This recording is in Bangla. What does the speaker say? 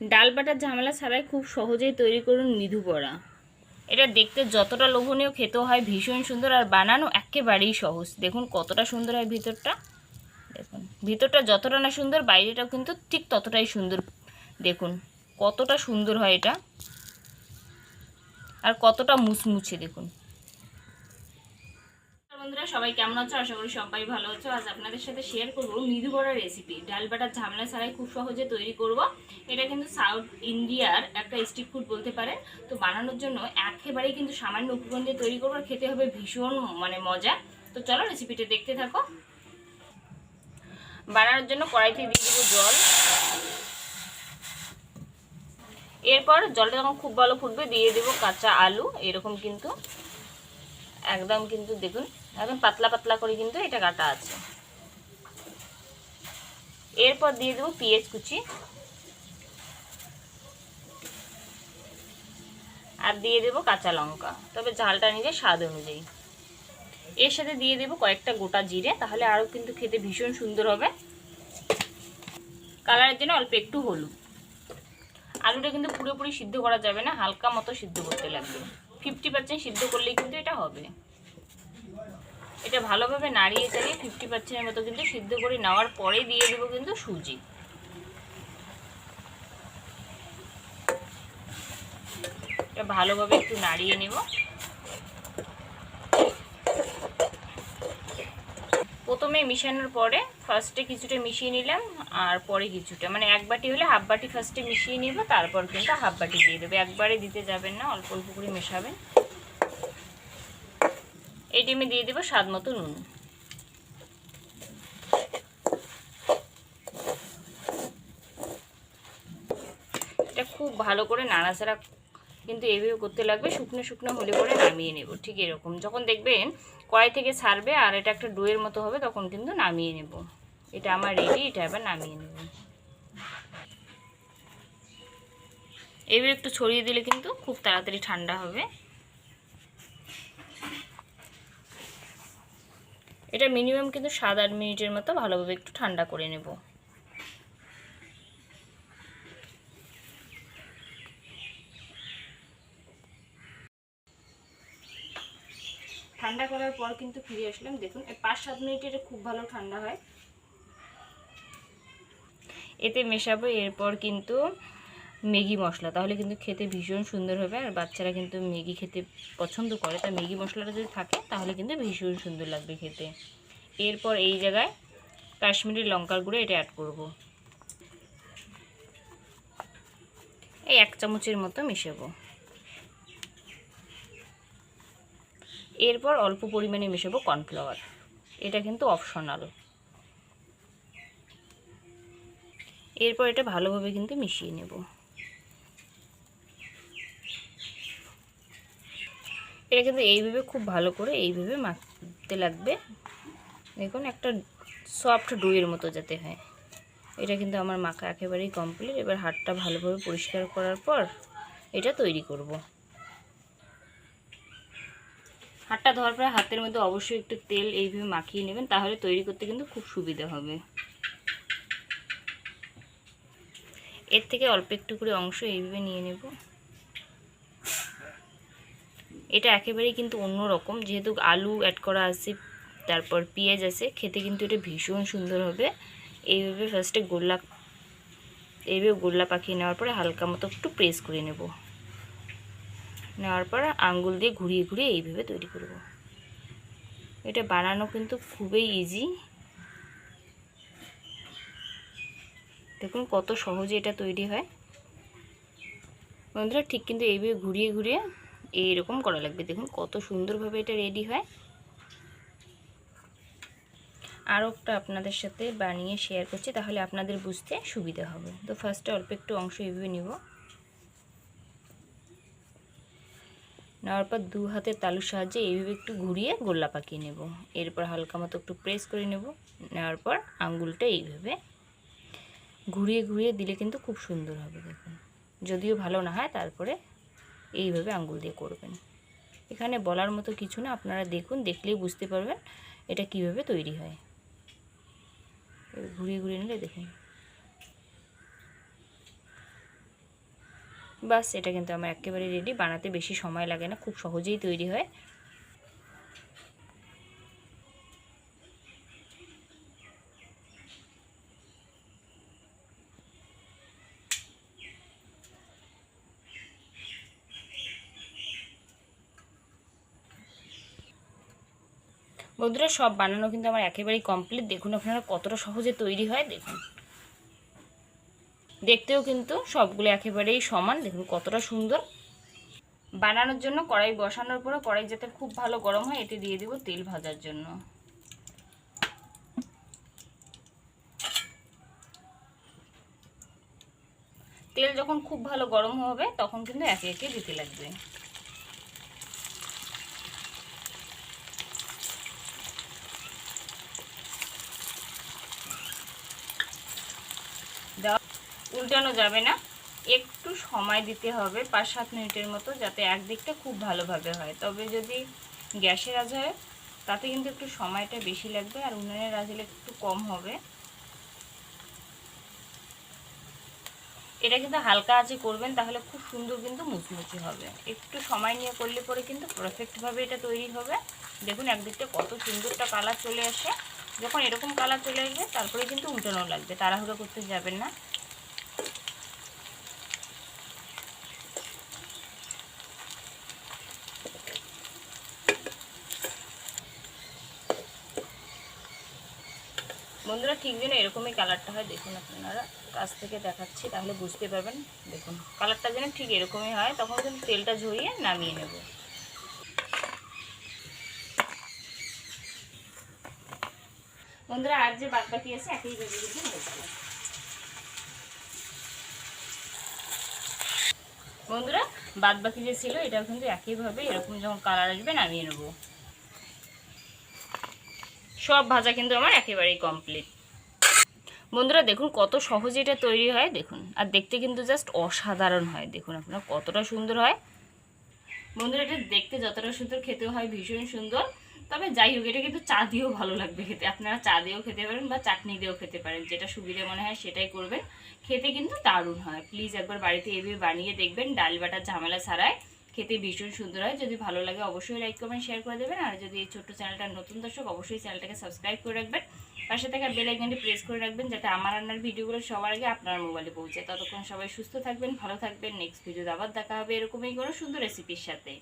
ডাল বাটার ঝামেলা ছাড়াই খুব সহজেই তৈরি করুন মৃদু বড়া। এটা দেখতে যতটা লোভনীয়, খেতেও হয় ভীষণ সুন্দর আর বানানো একেবারেই সহজ। দেখুন কতটা সুন্দর হয় ভিতরটা। দেখুন, ভিতরটা যতটা না সুন্দর, বাইরেটাও কিন্তু ঠিক ততটাই সুন্দর। দেখুন, কতটা সুন্দর হয় এটা। আর কতটা মুচমুচে, দেখুন। বন্ধুরা, সবাই কেমন আছো? আশা করি সবাই ভালো আছো। আজ আপনাদের সাথে শেয়ার করব মৃদু বড়া রেসিপি ডাল বাটার ঝামেলা ছাড়াই খুব সহজে তৈরি করব। এটা কিন্তু সাউথ ইন্ডিয়ার একটা স্ট্রিট ফুড বলতে পারে তো বানানোর জন্য একেবারেই কিন্তু সামান্য উপকরণ দিয়ে তৈরি করব খেতে হবে ভীষণ মানে মজা। তো চলো রেসিপিটা দেখতে থাকো। বানানোর জন্য কড়াইতে দিয়ে দেবো জল। এরপর জলটা যখন খুব ভালো ফুটবে, দিয়ে দেবো কাঁচা আলু। এরকম কিন্তু, একদম কিন্তু দেখুন একদম পাতলা পাতলা করে কিন্তু এটা কাটা আছে। এরপর দিয়ে দেবো পেঁয়াজ কুচি। আর দিয়ে দেবো কাঁচা লঙ্কা। তবে ঝালটা নিজে স্বাদ অনুযায়ী। এর সাথে দিয়ে দেবো কয়েকটা গোটা জিরে, তাহলে আরও কিন্তু খেতে ভীষণ সুন্দর হবে। কালারের জন্য অল্প একটু হলুদ। আলুটা কিন্তু পুরোপুরি সিদ্ধ করা যাবে না, হালকা মতো সিদ্ধ করতে লাগবে। ফিফটি পার্সেন্ট সিদ্ধ করলেই কিন্তু এটা হবে। এটা ভালোভাবে নাড়িয়ে চালিয়ে ফিফটি পার্সেন্টের মতো কিন্তু সিদ্ধ করে নেওয়ার পরে দিয়ে দেবো কিন্তু সুজি। এটা ভালোভাবে একটু নাড়িয়ে নেব। প্রথমে মিশানোর পরে ফার্স্টে কিছুটা মিশিয়ে নিলাম আর পরে কিছুটা। মানে এক বাটি হলে হাফ বাটি ফার্স্টে মিশিয়ে নিব, তারপর কিন্তু হাফ বাটি দিয়ে দেবে। একবারে দিতে যাবেন না, অল্প অল্প করে মেশাবেন। এই ডিমে দিয়ে দেবো স্বাদ মতো নুন। এটা খুব ভালো করে নাড়াচাড়া কিন্তু এইভাবে করতে লাগবে, শুকনো শুকনো হলে পরে নামিয়ে নেব, ঠিক এরকম। যখন দেখবেন কড়াই থেকে ছাড়বে আর এটা একটা ডোয়ের মতো হবে, তখন কিন্তু নামিয়ে নেব। এটা আমার রেডি এটা এবার নামিয়ে নেব। এইভাবে একটু ছড়িয়ে দিলে কিন্তু খুব তাড়াতাড়ি ঠান্ডা হবে। এটা মিনিমাম কিন্তু সাত আট মিনিটের মতো ভালোভাবে একটু ঠান্ডা করে নেব। ঠান্ডা করার পর কিন্তু ফিরে আসলাম। দেখুন এই পাঁচ সাত মিনিটে এটা খুব ভালো ঠান্ডা হয়। এতে মেশাবো এরপর কিন্তু ম্যাগি মশলা। তাহলে কিন্তু খেতে ভীষণ সুন্দর হবে আর বাচ্চারা কিন্তু ম্যাগি খেতে পছন্দ করে। তা ম্যাগি মশলাটা যদি থাকে, তাহলে কিন্তু ভীষণ সুন্দর লাগবে খেতে। এরপর এই জায়গায় কাশ্মীরি লঙ্কার গুঁড়ো এটা অ্যাড করব। এই এক চামচের মতো মিশাবো। এরপর অল্প পরিমাণে মেশাবো কর্নফ্লাওয়ার। এটা কিন্তু অপশনাল এরপর এটা ভালোভাবে কিন্তু মিশিয়ে নেব। এটা কিন্তু এইভাবে খুব ভালো করে এইভাবে মাখতে লাগবে। দেখুন, একটা সফট ডুয়ের মতো যাতে হয়। এটা কিন্তু আমার মাখা একেবারেই কমপ্লিট এবার হাতটা ভালোভাবে পরিষ্কার করার পর এটা তৈরি করব। হাতটা ধোয়ার পরে হাতের মধ্যে অবশ্যই একটু তেল এইভাবে মাখিয়ে নেবেন, তাহলে তৈরি করতে কিন্তু খুব সুবিধা হবে। এর থেকে অল্প একটু করে অংশ এইভাবে নিয়ে নেব। এটা একেবারেই কিন্তু অন্য রকম। যেহেতু আলু অ্যাড করা আছে, তারপর পেঁয়াজ আছে, খেতে কিন্তু এটা ভীষণ সুন্দর হবে। এইভাবে ফার্স্টে গোল্লা, এইভাবে গোল্লা পাখিয়ে নেওয়ার পরে হালকা মতো একটু প্রেস করে নেব। নেওয়ার পর আঙ্গুল দিয়ে ঘুরিয়ে ঘুরিয়ে এইভাবে তৈরি করব। এটা বানানো কিন্তু খুবই ইজি দেখুন কত সহজে এটা তৈরি হয়। বন্ধুরা ঠিক কিন্তু এইভাবে ঘুরিয়ে ঘুরিয়ে এইরকম করা লাগবে। দেখুন কত সুন্দরভাবে এটা রেডি হয়। আরও একটা আপনাদের সাথে বানিয়ে শেয়ার করছি, তাহলে আপনাদের বুঝতে সুবিধা হবে। তো ফার্স্টে অল্প একটু অংশ এভাবে নিব। নেওয়ার পর দু হাতের তালুর সাহায্যে এইভাবে একটু ঘুরিয়ে গোল্লা পাকিয়ে নেব। এরপর হালকা মতো একটু প্রেস করে নেব। নেওয়ার পর আঙ্গুলটা এইভাবে ঘুরিয়ে ঘুরিয়ে দিলে কিন্তু খুব সুন্দর হবে, দেখুন। যদিও ভালো না হয়, তারপরে এইভাবে আঙ্গুল দিয়ে করবেন। এখানে বলার মতো কিছু না, আপনারা দেখুন, দেখলেই বুঝতে পারবেন এটা কীভাবে তৈরি হয়। ঘুরিয়ে ঘুরিয়ে নিলে দেখুন। বাস, এটা কিন্তু আমার একেবারে রেডি বানাতে বেশি সময় লাগে না, খুব সহজেই তৈরি হয়। বন্ধুরা, সব বানানো কিন্তু আমার একেবারেই কমপ্লিট দেখুন আপনারা কতটা সহজে তৈরি হয়, দেখুন। দেখতেও কিন্তু সবগুলো একেবারেই সমান, দেখুন কতটা সুন্দর। বানানোর জন্য কড়াই বসানোর পরে কড়াই যাতে খুব ভালো গরম হয়, এতে দিয়ে দিব তেল ভাজার জন্য। তেল যখন খুব ভালো গরম হবে, তখন কিন্তু একে একে দিতে লাগবে। উল্টানো যাবে না। একটু সময় দিতে হবে পাঁচ সাত মিনিটের মতো, যাতে একদিকটা খুব ভালোভাবে হয়। তবে যদি গ্যাসের আজ হয়, তাতে কিন্তু একটু সময়টা বেশি লাগবে, আর উনুনের আজ হলে একটু কম হবে। এটা কিন্তু হালকা আছে করবেন, তাহলে খুব সুন্দর কিন্তু মুচমুচে হবে। একটু সময় নিয়ে করলে পরে কিন্তু পারফেক্টভাবে এটা তৈরি হবে। দেখুন, একদিকটা কত সুন্দরটা কালার চলে আসে। যখন এরকম কালার চলে আসবে, তারপরে কিন্তু উল্টানো লাগবে, তাড়াহুড়ো করতে যাবেন না। বন্ধুরা, ঠিক যেন এরকমই কালারটা হয়, দেখুন আপনারা। কাছ থেকে দেখাচ্ছি, তাহলে বুঝতে পারবেন। দেখুন কালারটা যেন ঠিক এরকমই হয়, তখন কিন্তু তেলটা ঝরিয়ে নামিয়ে নেব। বন্ধুরা, আর যে বাদ বাকি আছে, একই ভেবে কিন্তু বন্ধুরা বাদ বাকি যে ছিল, এটাও কিন্তু একইভাবে এরকম যখন কালার আসবে নামিয়ে নেব। সব ভাজা কিন্তু আমার একেবারেই কমপ্লিট বন্ধুরা, দেখুন কত সহজে এটা তৈরি হয়, দেখুন। আর দেখতে কিন্তু জাস্ট অসাধারণ হয়, দেখুন আপনার কতটা সুন্দর হয়। বন্ধুরা, এটা দেখতে যতটা সুন্দর, খেতেও হয় ভীষণ সুন্দর। তবে যাই হোক, এটা কিন্তু চা দিয়েও ভালো লাগবে খেতে। আপনারা চা দিয়েও খেতে পারেন বা চাটনি দিয়েও খেতে পারেন, যেটা সুবিধা মনে হয় সেটাই করবেন। খেতে কিন্তু দারুণ হয়। প্লিজ একবার বাড়িতে এভাবে বানিয়ে দেখবেন, ডাল বাটার ঝামেলা ছাড়ায় খেতে ভীষণ সুন্দর হয়। যদি ভালো লাগে অবশ্যই লাইক কমেন্ট শেয়ার করে দেবেন। আর যদি এই ছোট্ট চ্যানেলটা নতুন দর্শক, অবশ্যই চ্যানেলটাকে সাবস্ক্রাইব করে রাখবেন। পাশে থাকা বেল আইকনটি প্রেস করে রাখবেন, যাতে আমার রান্নার ভিডিওগুলো সবার আগে আপনার মোবাইলে পৌঁছে। ততক্ষণ সবাই সুস্থ থাকবেন, ভালো থাকবেন। নেক্সট ভিডিওতে আবার দেখা হবে এরকমই কোনো সুন্দর রেসিপির সাথে।